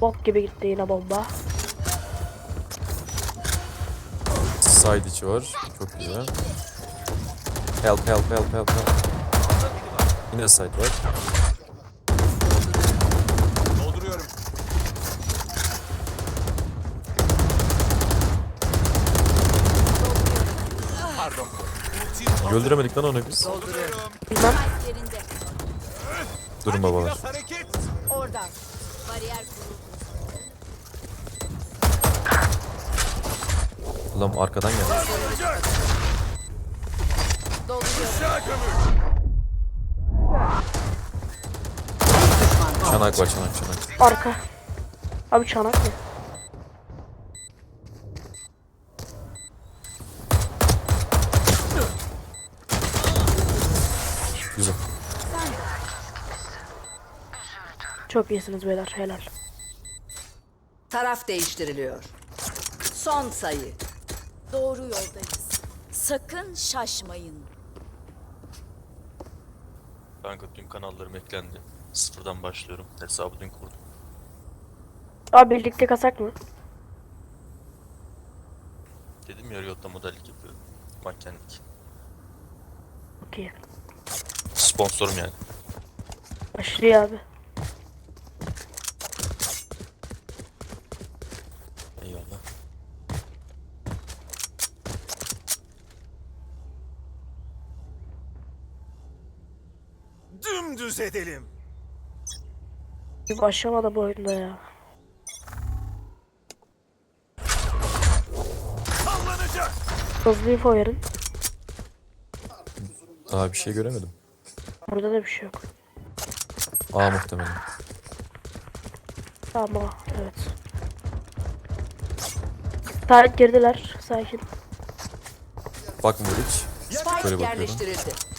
Bok gibi gitti yine bomba. Side içi var. Çok güzel. Help help help help help. Yine side var. Dolduruyorum. Pardon. Öldüremedik lan onu biz. dolduruyorum. Bilmem. Durun babalar. Oradan. Bariyer kuruldu. Ulan arkadan geldi. Çanak var çanak çanak. Arka. Abi çanak ne? Güzel. Çok iyisiniz beyler helal. Taraf değiştiriliyor. Son sayı. Doğru yoldayız. Sakın şaşmayın. Kanka dün kanallarım eklendi. Sıfırdan başlıyorum. Hesabı dün kurdum. Abi birlikte kasak mı? Dedim ya Riot'ta modellik yapıyorum. Mankenlik. Okey. Sponsorum yani. Başlıyor abi. Dümdüz edelim. Bir başlamadı bu oyunda ya. Sallanacak. Hızlı info verin. Daha bir şey göremedim. Burada da bir şey yok. A muhtemelen. Tamam evet. Tarık girdiler. Sakin. Bakmıyor hiç. Spike Böyle bakıyorum. yerleştirildi.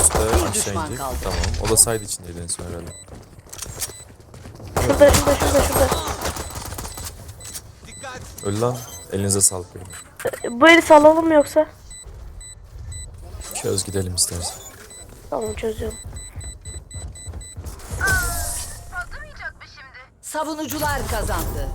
Üstte aşağı düşman inecek. kaldı. Tamam. O da side içindeydi en son herhalde. Şurada şurada şurada şurada. Dikkat. Öl lan. Elinize sağlık benim. Bu eli sallalım mı yoksa? Çöz gidelim istersen. Tamam çözüyorum. Savunucular kazandı.